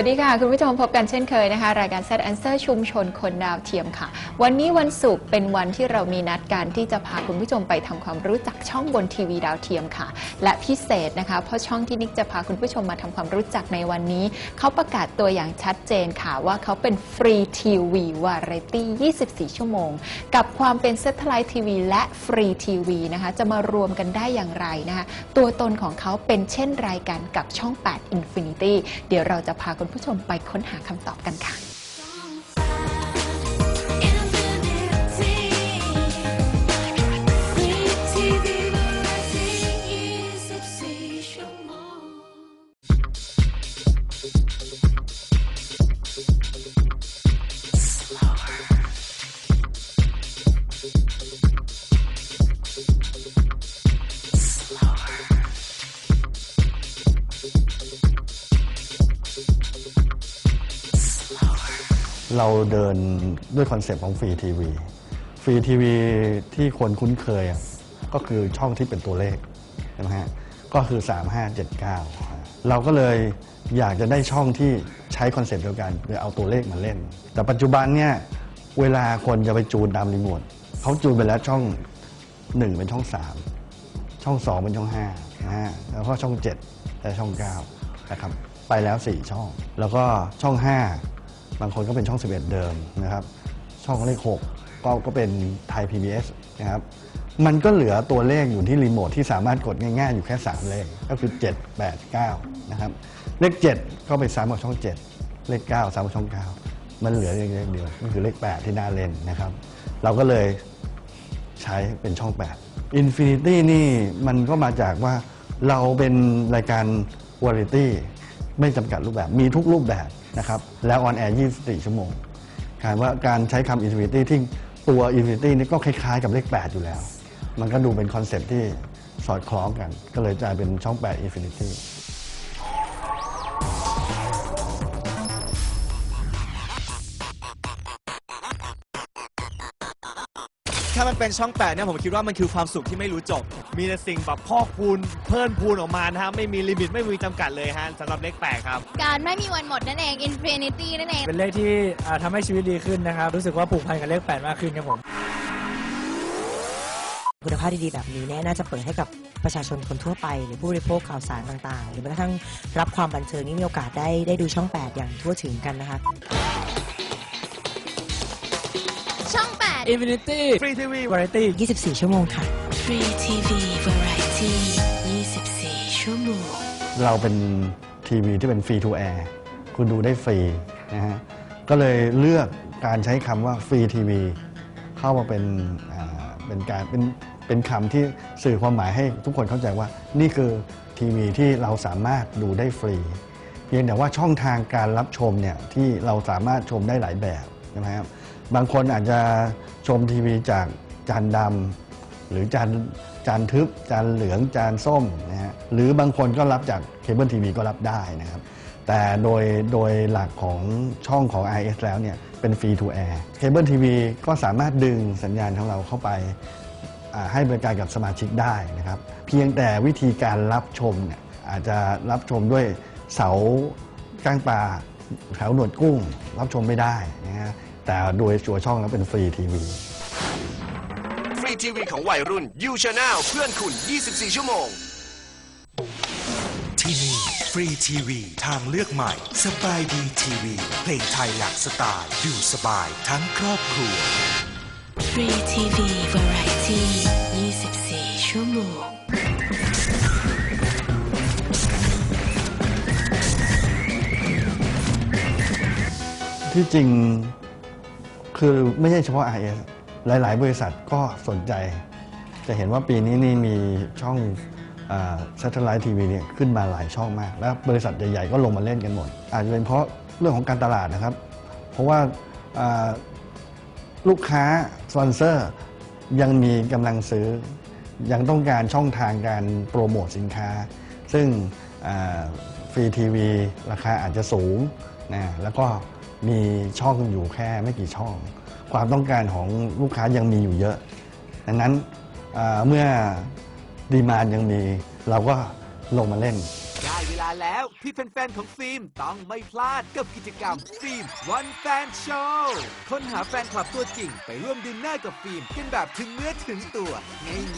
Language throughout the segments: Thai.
สวัสดีค่ะ คุณผู้ชมพบกันเช่นเคยนะคะ รายการ Set Answer ชุมชนคนดาวเทียมค่ะ วันนี้วันศุกร์เป็นวันที่เรามีนัดการที่จะพาคุณผู้ชมไปทำความรู้จักช่องบนทีวีดาวเทียมค่ะ และพิเศษนะคะ เพราะช่องที่นิกจะพาคุณผู้ชมมาทำความรู้จักในวันนี้ เขาประกาศตัวอย่างชัดเจนค่ะ ว่าเขาเป็นฟรีทีวีวาไรตี้24 ชั่วโมง กับความเป็นเซ t ไลท์ทีวีและฟรีทีวีนะคะจะมารวมกันได้อย่างไรนะคะตัวตนของเขาเป็นเช่นไรกันกับช่อง 8 Infinity เดี๋ยวเราจะพาคุณผู้ชมไปค้นหาคำตอบกันค่ะ เราเดินด้วยคอนเซปต์ของฟรีทีวี ฟรีทีวีที่คนคุ้นเคยอะก็คือช่องที่เป็นตัวเลขใช่ไหมฮะก็คือ 3579 เราก็เลยอยากจะได้ช่องที่ใช้คอนเซปต์เดียวกันคือเอาตัวเลขมาเล่น แต่ปัจจุบันเนี่ยเวลาคนจะไปจูนตามรีโมทเขาจูนไปแล้วช่อง 1 เป็นช่อง 3 ช่อง 2 เป็นช่อง5นะฮะแล้วก็ช่อง 7 และช่อง9นะครับไปแล้ว 4 ช่อง แล้วก็ช่อง 5 บางคนก็เป็นช่อง 11 เดิมนะครับ ช่องเลข 6 ก็ก็เป็นไทย PBS นะครับมันก็เหลือตัวเลขอยู่ที่รีโมทที่สามารถกดง่ายๆ อยู่แค่ 3 เลขก็คือ 7 8 9 นะครับ เลข 7 ก็ไปซ้ำกับช่อง 7 เลข 9 ซ้ำกับช่อง 9 มันเหลืออย่างเลขเดียวก็คือเลข 8 ที่หน่าเลนนะครับ เราก็เลยใช้เป็นช่อง 8 Infinity นี่มันก็มาจากว่าเราเป็นรายการวาไรตี้ ไม่จำกัดรูปแบบมีทุกรูปแบบนะครับ แล้วออนแอร์ 24 ชั่วโมงการว่าการใช้คำ Infinity ที่ตัว Infinity นี่ก็คล้ายๆกับเลข 8 อยู่แล้ว มันก็ดูเป็นคอนเซ็ปที่สอดคล้องกัน ก็เลยกลายเป็นช่อง 8 Infinity ถ้ามันเป็นช่องแปดเนี่ยผมคิดว่ามันคือความสุขที่ไม่รู้จบ มีแต่สิ่งแบบพอกพูนเพิ่มพูนออกมานะฮะไม่มีลิมิตไม่มีจำกัดเลยฮะสำหรับเลขแปดครับ การไม่มีวันหมดนั่นเอง Infinity นั่นเอง เป็นเลขที่อ่าทำให้ชีวิตดีขึ้นนะครับ รู้สึกว่าผูกพันกับเลข 8 มากขึ้นครับผม คุณภาพดีๆแบบนี้เนี่ยน่าจะเปิดให้กับประชาชนคนทั่วไป หรือผู้บริโภคข่าวสารต่างๆ หรือแม้กระทั่งรับความบันเทิงนี่มีโอกาสได้ได้ดูช่อง 8 อย่างทั่วถึงกันนะคะ ช่อง 8 Infinity ฟรีทีวี Variety 24 ชั่วโมงค่ะ Free TV Variety 24 ชั่วโมง เราเป็นทีวีที่เป็นฟรีทูแอร์คุณดูได้ฟรีนะฮะ ก็เลยเลือกการใช้คำว่าฟรีทีวีเข้ามาเป็นเป็นการเป็นเป็นคำที่สื่อความหมายให้ทุกคนเข้าใจว่านี่คือทีวีที่เราสามารถดูได้ฟรีเพียงแต่ว่าช่องทางการรับชมเนี่ยที่เราสามารถชมได้หลายแบบนะครับ บางคนอาจจะชมทีวีจากจานดำ หรือจานจานทึบ จานเหลืองจานส้มนะฮะหรือบางคนก็รับจากเคเบิลทีวีก็รับได้นะครับ แต่โดยโดยหลักของช่องของ IS แล้วเนี่ยเป็นฟรีทูแอร์เคเบิลทีวีก็สามารถดึงสัญญาณของเราเข้าไปให้บริการกับสมาชิกได้นะครับ เพียงแต่วิธีการรับชมเนี่ยอาจจะรับชมด้วยเสาก้างปลาแถวหนวดกุ้ง รับชมไม่ได้นะฮะแต่โดยตัวช่องแล้วเป็นฟรีทีวี ทีวีของวัยรุ่น You Channel เพื่อนคุณ 24 ชั่วโมง ที่นี่ฟรีทีวีทางเลือกใหม่ สบายดีทีวี เพลงไทยหลากสไตล์อยู่สบายทั้งครอบครัว Free TV Variety 24 ชั่วโมง ที่จริงคือไม่ใช่เฉพาะ IS หลาย ๆ บริษัทก็สนใจ จะเห็นว่าปีนี้นี่มีช่องซัตเทอร์ไลท์ทีวีเนี่ยขึ้นมาหลายช่องมาก แล้วบริษัทใหญ่ ๆ ก็ลงมาเล่นกันหมด อาจจะเป็นเพราะเรื่องของการตลาดนะครับ เพราะว่าอ่าลูกค้าสปอนเซอร์ยังมีกำลังซื้อ ยังต้องการช่องทางการโปรโมทสินค้า ซึ่งฟรีทีวีราคาอาจจะสูงนะแล้วก็มีช่องอยู่แค่ไม่กี่ช่อง ความต้องการของลูกค้ายังมีอยู่เยอะ ดังนั้นเมื่อดีมานยังมีเราก็ลงมาเล่น ได้เวลาแล้วที่แฟนๆของฟิล์มต้องไม่พลาดกับกิจกรรมฟิล์มวันแฟนโชว์ค้นหาแฟนคลับตัวจริง ไปร่วมดินเนอร์กับฟิล์มกันแบบถึงเนื้อถึงตัว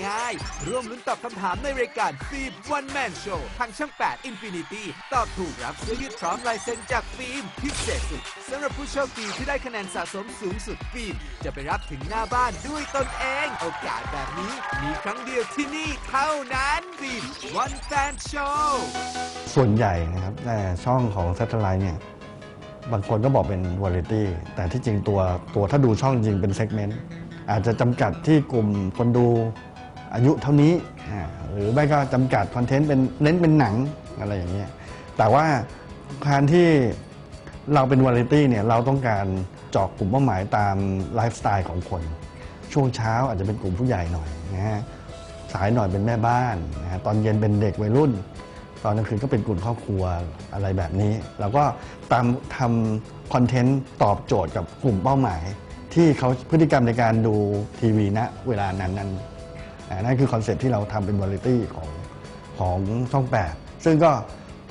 ง่ายๆ ร่วมลุ้นตอบคำถามในรายการฟิล์มวันแมนโชว์ทางช่อง 8 Infinity ตอบถูกรับเสื้อยืดพร้อมลายเซ็นจากฟิล์มพิเศษสุดสำหรับผู้โชคดีที่ได้คะแนนสะสมสูงสุดฟิล์มจะไปรับถึงหน้าบ้านด้วยตนเองโอกาสแบบนี้มีครั้งเดียวที่นี่เท่านั้นฟิล์มวันแฟนโชว์ส่วนใหญ่นะครับแต่ช่องของ Satellite เนี่ยบางคนก็บอกเป็นวาไรตี้แต่ที่จริงตัวตัวถ้าดูช่องจริงเป็นเซกเมนต์อาจจะจำกัดที่กลุ่มคนดูอายุเท่านี้ หรือไม่ก็จำกัดคอนเทนต์เป็นเน้นเป็นหนังอะไรอย่างเงี้ยแต่ว่าการที่เราเป็นวาไรตี้เนี่ยเราต้องการเจาะกลุ่มเป้าหมายตามไลฟ์สไตล์ของคน ช่วงเช้าอาจจะเป็นกลุ่มผู้ใหญ่หน่อยนะฮะสายหน่อยเป็นแม่บ้านนะฮะตอนเย็นเป็นเด็กวัยรุ่น ตอนกลางคืนก็เป็นกลุ่มครอบครัวอะไรแบบนี้ เราก็ตามทำคอนเทนต์ตอบโจทย์กับกลุ่มเป้าหมาย ที่เขาพฤติกรรมในการดูทีวีณเวลานั้นนั้นนั่นคือคอนเซ็ปที่เราทำเป็นวาไรตี้ของของช่อง 8 ซึ่งก็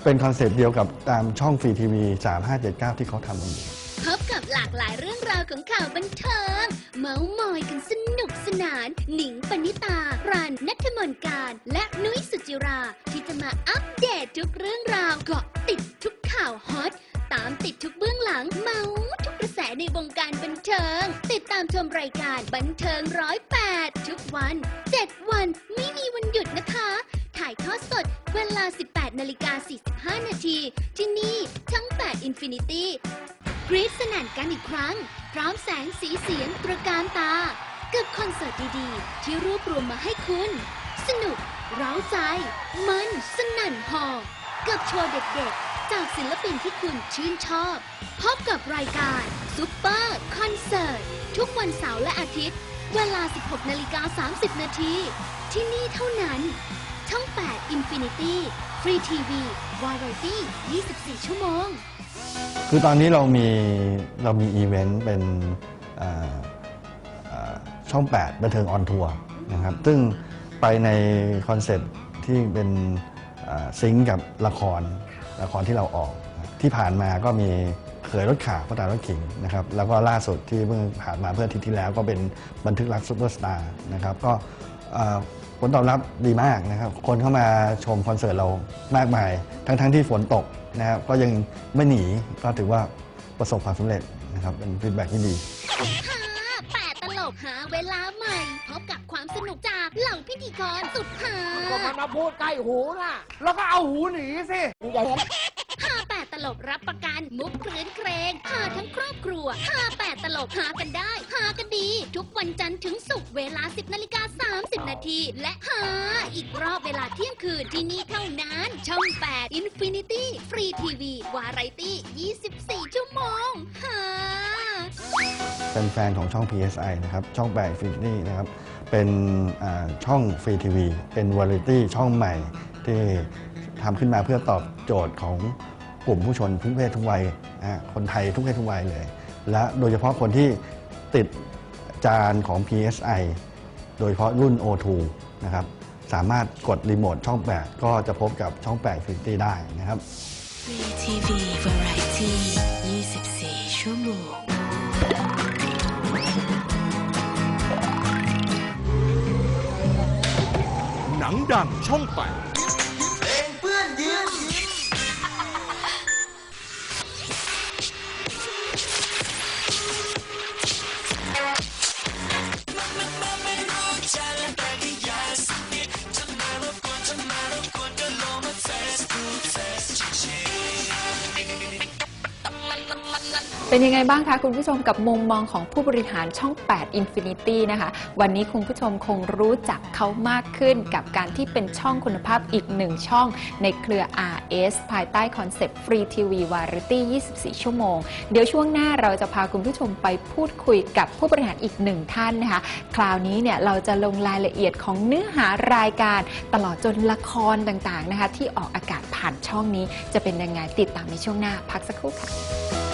เป็นคอนเซ็ปต์เดียวกับตามช่องฟรีทีวี 3579 ที่เขาทำกันอยู่พบกับหลากหลายเรื่องราวของข่าวบันเทิง เมาส์มอยกันสนุกสนาน หนิงปณิตารันนัทมนการ และนุ้ยสุจิรา ที่จะมาอัปเดตทุกเรื่องราวเกาะติดทุกข่าวฮอต ตามติดทุกเบื้องหลังเมาส์ทุกกระแสในวงการบันเทิง ติดตามชมรายการบันเทิงร้อยแปดทุกวัน7วันไม่มีวันหยุดนะคะ ถ่ายทอดสดเวลา 18นาฬิกา45นาทีที่นี่ทั้ง8 Infinity กรีดสนั่นกันอีกครั้ง พร้อมแสงสีเสียงตระการตา กับคอนเสิร์ตดีๆ ที่รวบรวมมาให้คุณ สนุก เร้าใจ มันสนั่นหอกับโชว์เด็กๆ จากศิลปินที่คุณชื่นชอบ พบกับรายการซุปเปอร์คอนเสิร์ตทุกวันเสาร์และอาทิตย์ เวลา 16นาฬิกา30 นาทีที่นี่เท่านั้น ช่อง 8 Infinity ฟรีทีวีวาไรตี้24 ชั่วโมง คือตอนนี้เรามีเรามีอีเวนต์เป็นช่อเอ่อช่อง 8 บันเทิงออนทัวร์นะครับ ซึ่งไปในคอนเซ็ปต์ที่เป็นซิงกับละครละครที่เราออก ที่ผ่านมาก็มีเขยรถข่าวพ่อตารถขิงนะครับ แล้วก็ล่าสุดที่เพิ่งผ่านมาเพื่ออาทิตย์ที่แล้วก็เป็นบันทึกรักซูเปอร์สตาร์นะครับ ก็ผลตอบรับดีมากนะครับ คนเข้ามาชมคอนเสิร์ตเรามากมาย ทั้งๆที่ฝนตก นะครับก็ยังไม่หนีก็ถือว่าประสบความสำเร็จนะครับเป็นฟีดแบ็กที่ดีหาแปดตลกหาเวลาใหม่ พบกับความสนุกจากเหล่าพิธีกรสุดหาก็มันมาพูดใกล้หูน่ะ แล้วก็เอาหูหนีสิ อย่าเห็นหาแปดต ลกรับประกัน มุกครื้นเครงหาทั้งครอบครัวหาแปดตลกหากันได้หากันดี ทุกวันจันทร์ถึงศุกร์เวลา 10นาฬิกา30 นาทีและหาอีกรอบเวลาเที่ยงคืนที่นี่เท่านั้น ช่อง 8 Infinity ฟรีทีวีวาไรตี้ 24 ชั่วโมงหาเป็นแฟนของช่อง PSI นะครับ ช่องแปดฟินนี่นะครับ เป็นช่องฟรีทีวีเป็นวาไรตี้ช่องใหม่ที่ทำขึ้นมาเพื่อตอบโจทย์ของ กลุ่มผู้ชนทุกเพศทุกวัยคนไทยทุกเพศทุกวัยเลย และโดยเฉพาะคนที่ติดจานของ PSI โดยเฉพาะรุ่น O2 นะครับสามารถกดรีโมทช่อง 8 ก็จะพบกับช่อง 8 50 ได้นะครับ VTV Variety 24 ชั่วโมงหนังดังช่อง 8 เป็นยังไงบ้างคะคุณผู้ชมกับมุมมองของผู้บริหารช่อง 8 Infinity นะคะ วันนี้คุณผู้ชมคงรู้จักเขามากขึ้นกับการที่เป็นช่องคุณภาพอีกหนึ่งช่องในเครือ RS ภายใต้คอนเซปต์ฟรีทีวีวาไรตี้ 24 ชั่วโมง เดี๋ยวช่วงหน้าเราจะพาคุณผู้ชมไปพูดคุยกับผู้บริหารอีกหนึ่งท่านนะคะ คราวนี้เนี่ยเราจะลงรายละเอียดของเนื้อหารายการตลอดจนละครต่างๆนะคะที่ออกอากาศผ่านช่องนี้จะเป็นยังไงติดตามในช่วงหน้าพักสักครู่ค่ะ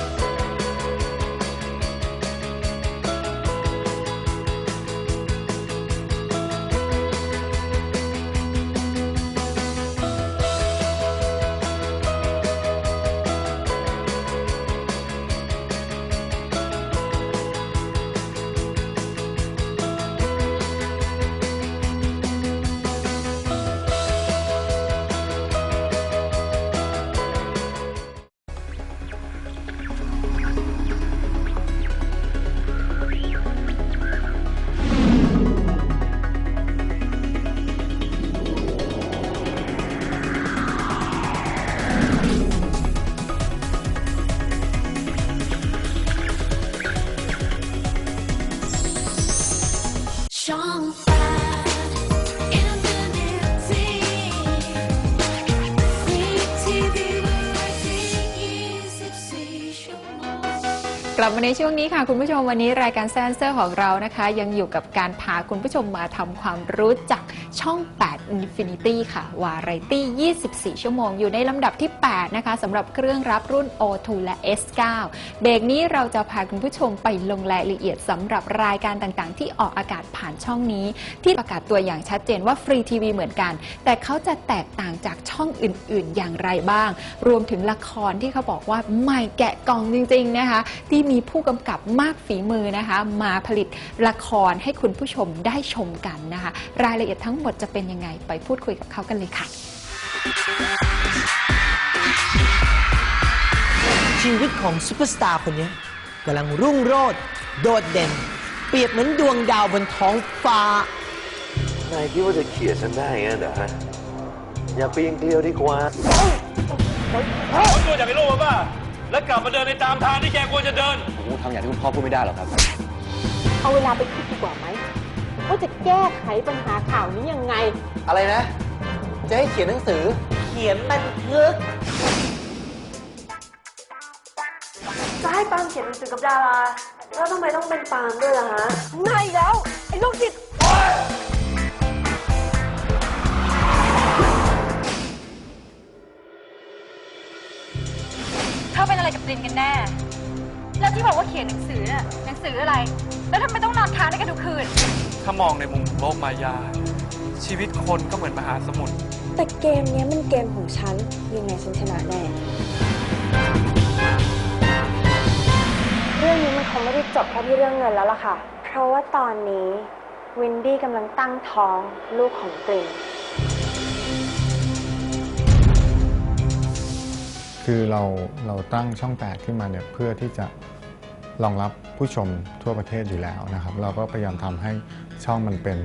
ลับมาในช่วงนี้ค่ะ คุณผู้ชมวันนี้รายการแซนเซอร์ของเรานะคะ ยังอยู่กับการพาคุณผู้ชมมาทำความรู้จัก ช่อง 8 Infinity ค่ะ วาไรตี้ 24 ชั่วโมง อยู่ในลำดับที่ 8 นะคะสำหรับเครื่องรับรุ่น O2 และ S9 เบรกนี้เราจะพาคุณผู้ชมไปลงรายละเอียดสำหรับรายการต่างๆ ที่ออกอากาศผ่านช่องนี้ ที่ประกาศตัวอย่างชัดเจนว่าฟรีทีวีเหมือนกัน แต่เขาจะแตกต่างจากช่องอื่น ๆ อย่างไรบ้าง รวมถึงละครที่เขาบอกว่าใหม่แกะกล่องจริง ๆ นะคะ ที่มีผู้กำกับมากฝีมือนะคะ มาผลิตละครให้คุณผู้ชมได้ชมกันนะคะ รายละเอียดทั้งหมดจะเป็นยังไง ไปพูดคุยกับเขากันเลยค่ะ ชีวิตของซูเปอร์สตาร์คนเนี้ยกำลังรุ่งโรจน์โดดเด่น เปรียบเหมือนดวงดาวบนท้องฟ้านายคิดว่าจะเขี่ยฉันได้งั้นเหรอฮะ อย่าปีนเกลียวดีกว่าตัวจากไอ้โลกมาบ้าแล้วกลับมาเดินในตามทางที่แกควรจะเดินผมทำอย่างที่คุณพ่อพูดไม่ได้หรอกครับ เอาเวลาไปคิดดีกว่าไหม ว่าจะแก้ไขปัญหาข่าวนี้ยังไง อะไรนะ จะให้เขียนหนังสือ เขียนบันทึก จะให้ปาล์มเขียนหนังสือกับดารา แล้วทำไมต้องเป็นปาล์มด้วยล่ะฮะง่ายแล้ว ไอ้ลูกจิตเธอเป็นอะไรกับปรินกันแน่ แล้วที่บอกว่าเขียนหนังสือน่ะหนังสืออะไร แล้วทำไมต้องนอนค้างด้วยกันทุกคืน ถ้ามองในมุมโลกมายา ชีวิตคนก็เหมือนมหาสมุทร แต่เกมเนี้ยมันเกมของฉัน ยังไงฉันชนะแน่ เรื่องนี้มันคงไม่ได้จบแค่ที่เรื่องเงินแล้วล่ะค่ะ เพราะว่าตอนนี้วินดี้กำลังตั้งท้องลูกของกลิ่นคือเราเราตั้งช่อง 8 ขึ้นมาเนี่ยเพื่อที่จะ รองรับผู้ชมทั่วประเทศอยู่แล้วนะครับ เราก็พยายามทำให้ช่องมันเป็น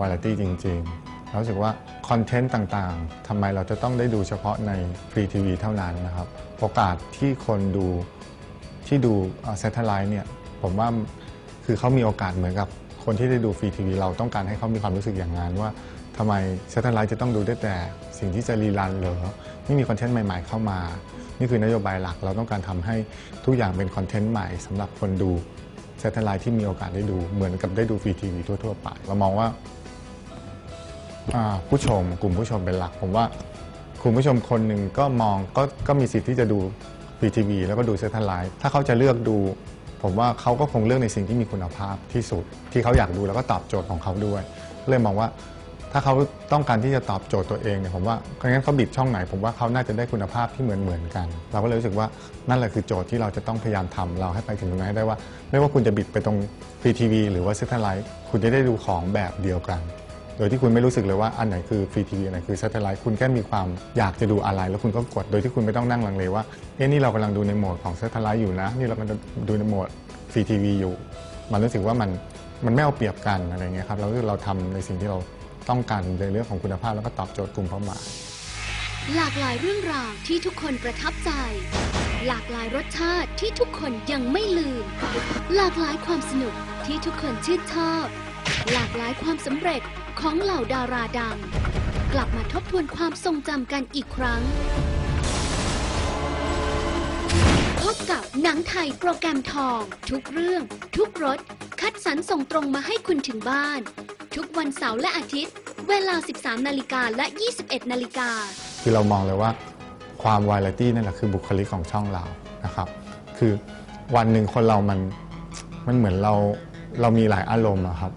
วาไรตี้จริงๆเราสึกว่าคอนเทนต์ต่างๆทำไมเราจะต้องได้ดูเฉพาะในฟรีทีวีเท่านั้นนะครับ โอกาสที่คนดูที่ดูเซทไลท์เนี่ยผมว่าคือเขามีโอกาสเหมือนกับคนที่ได้ดูฟรีทีวีเราต้องการให้เขามีความรู้สึกอย่างนั้นว่าทำไมเซทไลท์จะต้องดูได้แต่สิ่งที่จะรีรันหรือไม่มีคอนเทนต์ใหม่ ๆ เข้ามา นี่คือนโยบายหลักเราต้องการทำให้ทุกอย่างเป็นคอนเทนต์ใหม่สำหรับคนดูเซตไลท์ที่มีโอกาสได้ดูเหมือนกับได้ดูฟรีทีวีทั่วๆไปเรามองว่าผู้ชมกลุ่มผู้ชมเป็นหลัก ผมว่ากลุ่มผู้ชมคนหนึ่งก็มองก็ก็มีสิทธิ์ที่จะดูฟรีทีวีแล้วก็ดูเซตไลท์ถ้าเขาจะเลือกดู ผมว่าเขาก็คงเลือกในสิ่งที่มีคุณภาพที่สุด ที่เขาอยากดูแล้วก็ตอบโจทย์ของเขาด้วยก็เลยมองว่า ถ้าเขาต้องการที่จะตอบโจทย์ตัวเองเนี่ยผมว่างั้นเขาบิดช่องไหน ผมว่าเขาน่าจะได้คุณภาพที่เหมือนเหมือนกัน เราก็เลยรู้สึกว่านั่นแหละคือโจทย์ที่เราจะต้องพยายามทำเราให้ไปถึงตรงนั้นให้ได้ว่า ไม่ว่าคุณจะบิดไปตรงฟรีทีวีหรือว่าเซตไลท์คุณจะได้ดูของแบบเดียวกัน โดยที่คุณไม่รู้สึกเลยว่าอันไหนคือฟรีทีวีอันไหนคือเซตไลท์คุณแค่มีความอยากจะดูอะไร แล้วคุณก็กดโดยที่คุณไม่ต้องนั่งลังเลว่าเอ๊ะนี่เรากำลังดูในโหมดของเซตไลท์อยู่นะนี่เรากำลังดูในโหมดฟรีทีวีอยู่ มันรู้สึกว่ามันมันไม่เอาเปรียบกันอะไรเงี้ยครับเราเราทำในสิ่งที่เรา ต้องการในเรื่องของคุณภาพแล้วก็ตอบโจทย์กลุ่มเป้าหมาย หลากหลายเรื่องราวที่ทุกคนประทับใจ หลากหลายรสชาติที่ทุกคนยังไม่ลืม หลากหลายความสนุกที่ทุกคนชื่นชอบ หลากหลายความสำเร็จของเหล่าดาราดัง กลับมาทบทวนความทรงจำกันอีกครั้ง พบกับหนังไทยโปรแกรมทอง ทุกเรื่อง ทุกรสคัดสรรส่งตรงมาให้คุณถึงบ้าน ทุกวันเสาร์และอาทิตย์ เวลา 13 นาฬิกาและ 21 นาฬิกา คือเรามองเลยว่าความวาไรตี้นั่นแหละคือบุคลิกของช่องเรานะครับ คือวันหนึ่งคนเรามันมันเหมือนเราเรามีหลายอารมณ์อะครับ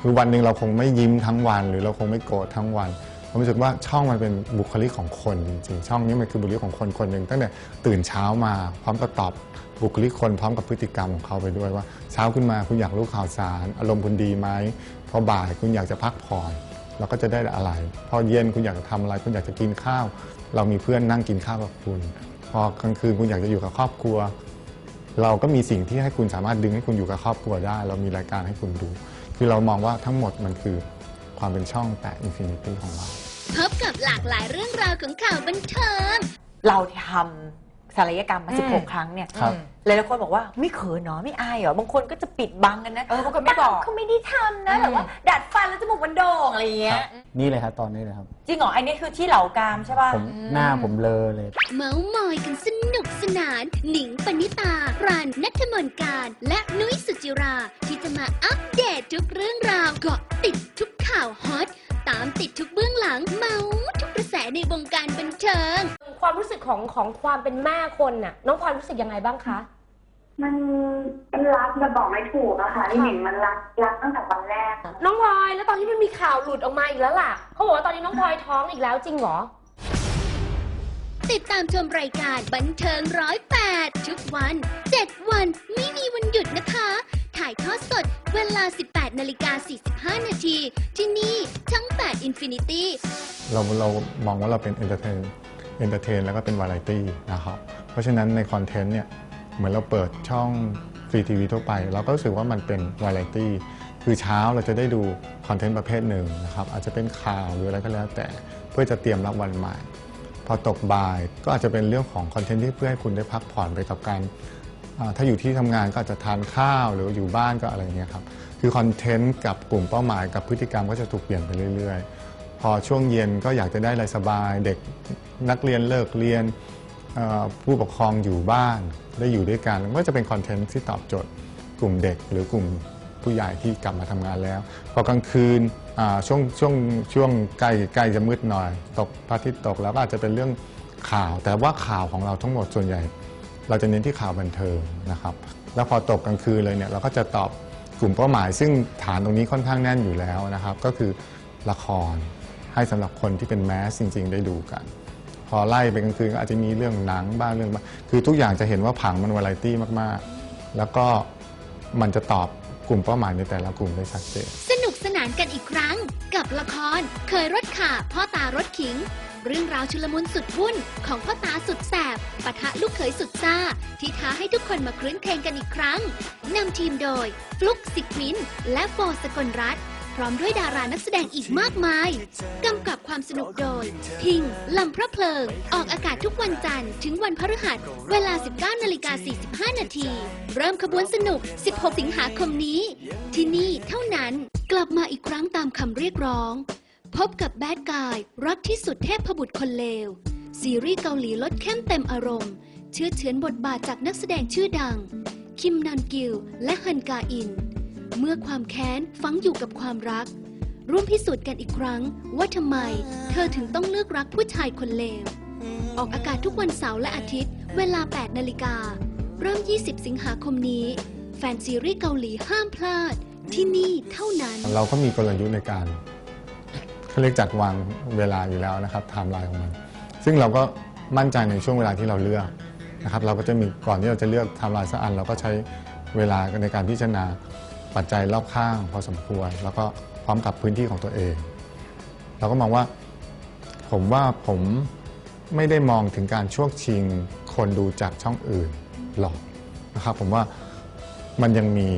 คือวันหนึ่งเราคงไม่ยิ้มทั้งวัน หรือเราคงไม่โกรธทั้งวันผมรู้สึกว่าช่องมันเป็นบุคลิกของคนจริงๆช่องนี้มันคือบุคลิกของคนคนหนึ่งตั้งแต่ตื่นเช้ามาพร้อมกับตอบบุคลิกคนพร้อมกับพฤติกรรมของเขาไปด้วยว่า เช้าขึ้นมาคุณอยากรู้ข่าวสาร อารมณ์คุณดีไหม อบ่ายคุณอยากจะพักผ่อนเราก็จะได้อะไร พอเย็นคุณอยากจะทำอะไร คุณอยากจะกินข้าว เรามีเพื่อนนั่งกินข้าวกับคุณ พอกลางคืนคุณอยากจะอยู่กับครอบครัว เราก็มีสิ่งที่ให้คุณสามารถดึงให้คุณอยู่กับครอบครัวได้ เรามีรายการให้คุณดู คือเรามองว่าทั้งหมดมันคือความเป็นช่องแปดอินฟินิตี้ของเรา พบกับหลากหลายเรื่องราวของข่าวบันเทิงเราทำ ศัลยกรรมมา อืม 16 ครั้งเนี่ยครับ หลายๆคนบอกว่าไม่เขินเนาะไม่อายเหรอบางคนก็จะปิดบังกันนะเออบางคนไม่บอก เขาไม่ได้ทำนะอืม แบบว่า ดัดฟันแล้วจมูกมันโด่งอะไรอย่างเงี้ยนี่เลยครับตอนนี้เลยครับ จริงเหรอไอ้นี่คือที่เหล่ากามใช่ป่ะ ผมหน้าผมเลอเลย เมาส์มอยกันสนุกสนาน หนิงปณิตารันนัทมนการ และนุ้ยสุจิรา ที่จะมาอัปเดตทุกเรื่องราวเกาะติดทุกข่าวฮอต ตามติดทุกเบื้องหลังเมาส์ทุกกระแสในวงการบันเทิง ความรู้สึกของของความเป็นแม่คนน่ะ น้องพลอยรู้สึกยังไงบ้างคะ มันมันรักแต่บอกไม่ถูกอะค่ะพี่หนิงมันรักรักตั้งแต่วันแรก น้องพลอยแล้วตอนนี้มันมีข่าวหลุดออกมาอีกแล้วล่ะเขาบอกว่าตอนนี้น้องพลอยท้องอีกแล้วจริงเหรอติดตามชมรายการบันเทิงร้อยแปดทุกวัน7วันไม่มีวันหยุดนะคะ ถ่ายทอดสดเวลา 18 นาฬิกา 45 นาที ที่นี่ทั้ง8 Infinity เราเรามองว่าเราเป็นเอนเตอร์เทนเอนเตอร์เทนแล้วก็เป็นวาไรตี้นะครับเพราะฉะนั้นในคอนเทนต์เนี่ยเหมือนเราเปิดช่องฟรีทีวีทั่วไป เราก็รู้สึกว่ามันเป็นวาไรตี้คือเช้าเราจะได้ดูคอนเทนต์ประเภทหนึ่งนะครับอาจจะเป็นข่าวหรืออะไรก็แล้วแต่เพื่อจะเตรียมรับวันใหม่ พอตกบ่ายก็อาจจะเป็นเรื่องของคอนเทนต์ที่เพื่อให้คุณได้พักผ่อนไปกับการ ถ้าอยู่ที่ทำงานก็อาจจะทานข้าวหรืออยู่บ้านก็อะไรเงี้ยครับคือคอนเทนต์กับกลุ่มเป้าหมายกับพฤติกรรมก็จะถูกเปลี่ยนไปเรื่อย ๆ พอช่วงเย็นก็อยากจะได้อะไรสบายเด็กนักเรียนเลิกเรียนผู้ปกครองอยู่บ้านได้อยู่ด้วยกันก็จะเป็นคอนเทนต์ที่ตอบโจทย์กลุ่มเด็กหรือกลุ่มผู้ใหญ่ที่กลับมาทำงานแล้ว พอกลางคืนช่วงช่วงช่วงใกล้ใกล้จะมืดหน่อย ตกพระอาทิตย์ตกแล้วก็อาจจะเป็นเรื่องข่าว แต่ว่าข่าวของเราทั้งหมดส่วนใหญ่ เราจะเน้นที่ข่าวบันเทิงนะครับ แล้วพอตกกลางคืนเลยเนี่ยเราก็จะตอบกลุ่มเป้าหมาย ซึ่งฐานตรงนี้ค่อนข้างแน่นอยู่แล้วนะครับ ก็คือละครให้สำหรับคนที่เป็นแมสจริง ๆ ได้ดูกัน พอไล่ไปกลางคืนก็อาจจะมีเรื่องหนังบ้างเรื่องบ้างคือทุกอย่างจะเห็นว่าผังมันวาไรตี้มากๆ แล้วก็มันจะตอบกลุ่มเป้าหมายในแต่ละกลุ่มได้ชัดเจนสนุกสนานกันอีกครั้ง กับละครเคยรถข่าพ่อตารถขิง เรื่องราวชุลมุนสุดวุ่น ของพ่อตาสุดแสบปะทะลูกเขยสุดซ่า ที่ท้าให้ทุกคนมาครื้นเครงกันอีกครั้งนำทีมโดย ฟลุกสิกวินและโฟสกลรัตพร้อมด้วยดารานักแสดงอีกมากมายกำกับความสนุกโดย พิง ลำพระเพลิง ออกอากาศทุกวันจันทร์ถึงวันพฤหัส เวลา 19นาฬิกา45 นาที เริ่มขบวนสนุก 16 สิงหาคมนี้ ที่นี่เท่านั้นกลับมาอีกครั้งตามคำเรียกร้อง พบกับแบดกาย รักที่สุดเทพบุตรคนเลว ซีรีส์เกาหลีลดเข้มเต็มอารมณ์ เชื่อเฉือนบทบาทจากนักแสดงชื่อดัง คิมนันกิลและฮันกาอิน เมื่อความแค้นฝังอยู่กับความรัก ร่วมพิสูจน์กันอีกครั้ง ว่าทำไม เธอถึงต้องเลือกรักผู้ชายคนเลว ออกอากาศทุกวันเสาร์และอาทิตย์ เวลา 8 นาฬิกา เริ่ม 20 สิงหาคมนี้ แฟนซีรีส์เกาหลีห้ามพลาด ที่นี่เท่านั้น เราก็มีกลยุทธ์ในการ เขาเรียกจัดวางเวลาอยู่แล้วนะครับไทม์ไลน์ของมัน ซึ่งเราก็มั่นใจในช่วงเวลาที่เราเลือกนะครับเราก็จะมีก่อนที่เราจะเลือกไทม์ไลน์สักอัน เราก็ใช้เวลาในการพิจารณาปัจจัยรอบข้าง พอสมควร แล้วก็พร้อมกับพื้นที่ของตัวเอง เราก็มองว่า ผมว่าผมไม่ได้มองถึงการช่วงชิงคนดูจากช่องอื่นหรอกนะครับผมว่ามันยังมี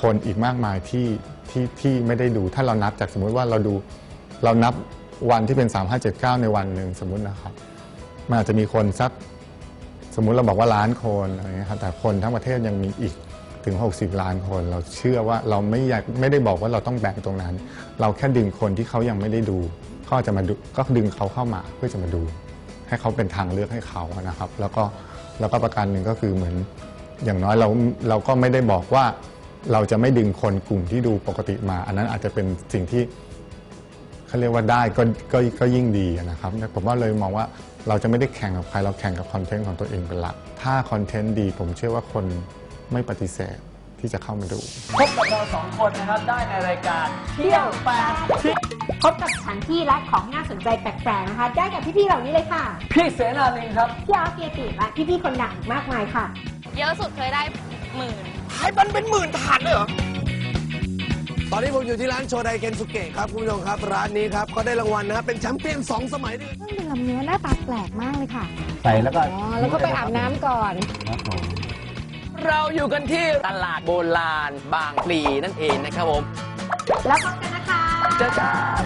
คนอีกมากมายที่ที่ที่ไม่ได้ดูถ้าเรานับจากสมมุติว่าเราดู เรานับวันที่เป็น 3579 ในวันหนึ่งสมมุตินะครับ มันอาจจะมีคนสักสมมุติเราบอกว่าล้านคนอะไรเงี้ยครับแต่คนทั้งประเทศยังมีอีกถึง 60 ล้านคน เราเชื่อว่าเราไม่อยากไม่ได้บอกว่าเราต้องแบ่งตรงนั้น เราแค่ดึงคนที่เขายังไม่ได้ดูเขาอจะมาดูก็ดึงเขาเข้ามาเพื่อจะมาดู ให้เขาเป็นทางเลือกให้เขานะครับ แล้วก็แล้วก็ประการหนึ่งก็คือเหมือนอย่างน้อยเราเราก็ไม่ได้บอกว่าเราจะไม่ดึงคนกลุ่มที่ดูปกติมา อันนั้นอาจจะเป็นสิ่งที่ เขาเรียกว่าได้ก็ก็ก็ยิ่งดีนะครับผมว่าเลยมองว่าเราจะไม่ได้แข่งกับใครเราแข่งกับคอนเทนต์ของตัวเองเป็นหลัก ถ้าคอนเทนต์ดีผมเชื่อว่าคนไม่ปฏิเสธที่จะเข้ามาดู พบกับเราสองคนนะครับได้ในรายการเที่ยวแปดทริปพบกับสถานที่และของที่น่าสนใจแปลกๆนะคะ ได้กับพี่ๆเหล่านี้เลยค่ะ พี่เสนาลิงครับ พี่อาร์ตเกียรติและพี่ๆคนดังอีกมากมายค่ะ เยอะสุดเคยได้หมื่นขายมันเป็นหมื่นถาดเลยเหรอ ตอนนี้ผมอยู่ที่ร้านโชไดเกนสุเกะครับคุณผู้ชมครับร้านนี้ครับก็ได้รางวัลนะครับเป็นแชมป์เปี้ยนสองสมัยด้วยเครื่องดื่มลำนี้หน้าตาแปลกมากเลยค่ะ ใส่แล้วก็อ๋อแล้วก็ไปอาบน้ำก่อน ครับผมเราอยู่กันที่ตลาดโบราณบางพลีนั่นเองนะครับผมแล้วพบกันนะคะ เจอกัน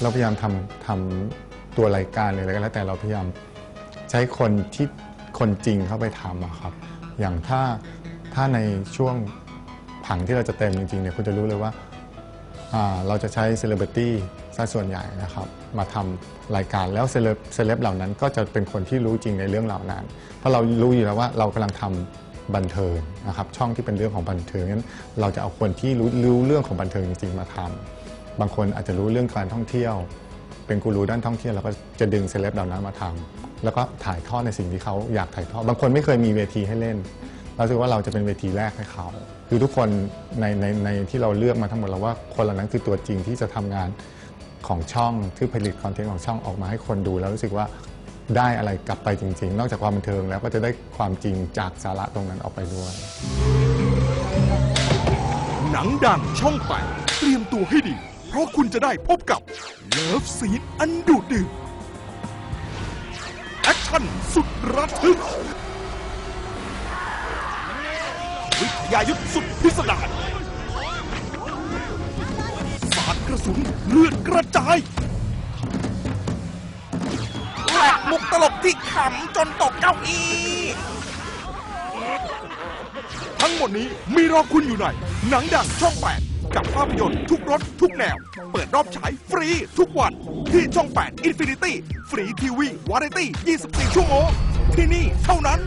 เเราพยายามทำทำตัวรายการหรืออะไรก็แล้วแต่เราพยายามใช้คนที่ คนจริงเข้าไปทำอะครับ อย่างถ้าถ้าในช่วงผังที่เราจะเต็มจริงๆเนี่ยคุณจะรู้เลยว่าเราจะใช้เซเลบริตี้ซะส่วนใหญ่นะครับ มาทำรายการแล้วเซเลบเซเลบเหล่านั้นก็จะเป็นคนที่รู้จริงในเรื่องเหล่านั้น เพราะเรารู้อยู่แล้วว่าเรากำลังทำบันเทิงนะครับช่องที่เป็นเรื่องของบันเทิงงั้นเราจะเอาคนที่รู้รู้เรื่องของบันเทิงจริงๆมาทำบางคนอาจจะรู้เรื่องการท่องเที่ยว เป็นกูรูด้านท่องเที่ยวแล้วก็จะดึงเซเลบเหล่านั้นมาทำ แล้วก็ถ่ายทอดในสิ่งที่เขาอยากถ่ายทอด บางคนไม่เคยมีเวทีให้เล่น เราคิดว่าเราจะเป็นเวทีแรกให้เขา คือทุกคนในในในที่เราเลือกมาทั้งหมดเราว่าคนเหล่านั้นคือตัวจริงที่จะทำงานของช่องที่ผลิตคอนเทนต์ของช่องออกมาให้คนดู แล้วรู้สึกว่าได้อะไรกลับไปจริง ๆ นอกจากความบันเทิงแล้วก็จะได้ความจริงจากสาระตรงนั้นออกไปด้วย หนังดังช่องแปเตรียมตัวให้ดี เพราะคุณจะได้พบกับเลิฟซีนอันดุเดือด ชั่นสุดระทึก วิทยายุทธสุดพิสดารสาดกระสุนเลือดกระจายและมุกตลกที่ขำจนตกเก้าอี้ทั้งหมดนี้มีรอคุณอยู่ในหนังดังช่อง8 กับภาพยนตร์ทุกรสทุกแนว เปิดรอบฉายฟรีทุกวัน ที่ช่อง 8 Infinity ฟรีทีวีวาไรตี้ 24 ชั่วโมง ที่นี่เท่านั้น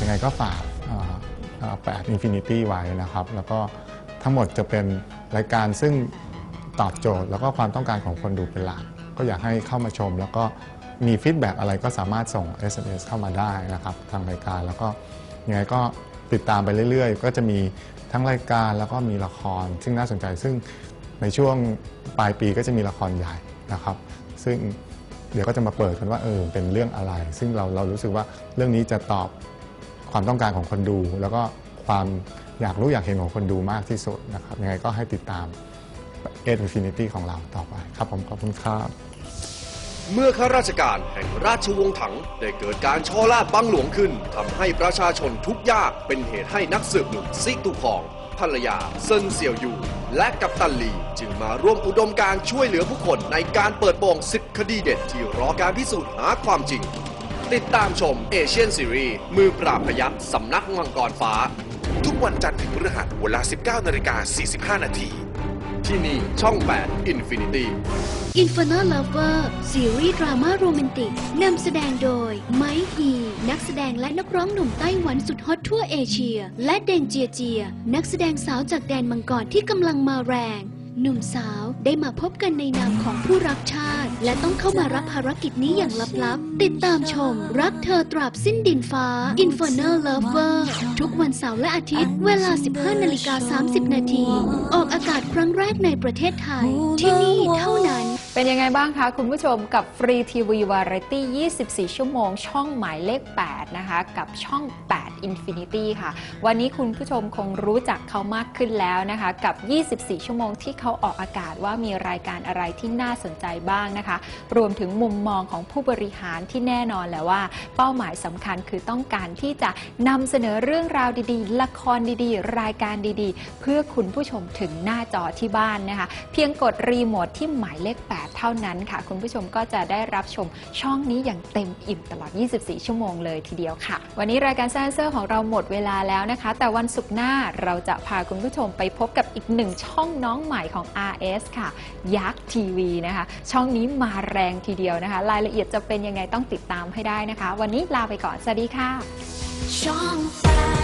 ยังไงก็ฝากอ่าอ่า8 Infinity ไว้นะครับ แล้วก็ทั้งหมดจะเป็นรายการซึ่งตอบโจทย์ แล้วก็ความต้องการของคนดูเป็นหลัก ก็อยากให้เข้ามาชม แล้วก็มีฟีดแบ็กอะไรก็สามารถส่ง SMS เข้ามาได้นะครับ ทางรายการแล้วก็ยังไงก็ติดตามไปเรื่อยๆ ก็จะมี ทั้งรายการแล้วก็มีละคร ซึ่งน่าสนใจซึ่งในช่วงปลายปีก็จะมีละครใหญ่นะครับ ซึ่งเดี๋ยวก็จะมาเปิดกันว่าเออเป็นเรื่องอะไร ซึ่งเราเรารู้สึกว่าเรื่องนี้จะตอบความต้องการของคนดู แล้วก็ความอยากรู้อยากเห็นของคนดูมากที่สุดนะครับยังไงก็ให้ติดตามเอ็ดอิฟินิตี้ของเราต่อไปครับผมขอบคุณครับ เมื่อข้าราชการแห่งราชวงศ์ถัง ได้เกิดการช่อลาบบังหลวงขึ้นทำให้ประชาชนทุกข์ยากเป็นเหตุให้นักสืบหนุ่มซิตูคอง ภรรยาเซินเซียวอยู่ และกัปตันลี จึงมาร่วมอุดมการช่วยเหลือผู้คนในการเปิดโปงสิบคดีเด็ดที่รอการพิสูจน์หาความจริง ติดตามชมเอเชียนซีรีส์มือปราบพยักสำนักมังกรฟ้า ทุกวันจันทร์ถึงพฤหัสเวลา 19นาฬิกา45นาที ที่นี่ช่อง 8 Infinity Inferno Lover ซีรีส์ดราม่าโรแมนติกนำแสดงโดย ไมค์ฮีนักแสดงและนักร้องหนุ่มไต้หวันสุดฮอตทั่วเอเชีย และเดงเจียเจีย นักแสดงสาวจากแดนมังกรที่กำลังมาแรง หนุ่มสาวได้มาพบกันในนามของผู้รักชาติ และต้องเข้ามารับภารกิจนี้อย่างลับๆ ติดตามชม รักเธอตราบสิ้นดินฟ้า Inferno Lover ทุกวันเสาร์และอาทิตย์ เวลา 15นาฬิกา30 นาที ออกอากาศครั้งแรกในประเทศไทย ที่นี่เท่านั้น เป็นยังไงบ้างคะ คุณผู้ชมกับฟรีทีวีวาไรตี้ 24 ชั่วโมง ช่องหมายเลข 8 นะคะ กับช่อง 8 Infinity ค่ะ วันนี้คุณผู้ชมคงรู้จักเขามากขึ้นแล้วนะคะ กับ 24 ชั่วโมงที่เขาออกอากาศว่ามีรายการอะไรที่น่าสนใจบ้างนะคะ รวมถึงมุมมองของผู้บริหารที่แน่นอนแล้วว่า เป้าหมายสำคัญคือต้องการที่จะนำเสนอเรื่องราวดีๆ ละครดีๆ รายการดีๆ เพื่อคุณผู้ชมถึงหน้าจอที่บ้านนะคะ เพียงกดรีโมทที่หมายเลข 8เท่านั้นค่ะ คุณผู้ชมก็จะได้รับชมช่องนี้อย่างเต็มอิ่มตลอด 24 ชั่วโมงเลยทีเดียวค่ะ วันนี้รายการแซนเซอร์ของเราหมดเวลาแล้วนะคะ แต่วันศุกร์หน้าเราจะพาคุณผู้ชมไปพบกับอีกหนึ่งช่องน้องใหม่ของ RS ค่ะ ยักษ์ทีวีนะคะ ช่องนี้มาแรงทีเดียวนะคะ รายละเอียดจะเป็นยังไงต้องติดตามให้ได้นะคะ วันนี้ลาไปก่อน สวัสดีค่ะ ช่องแปด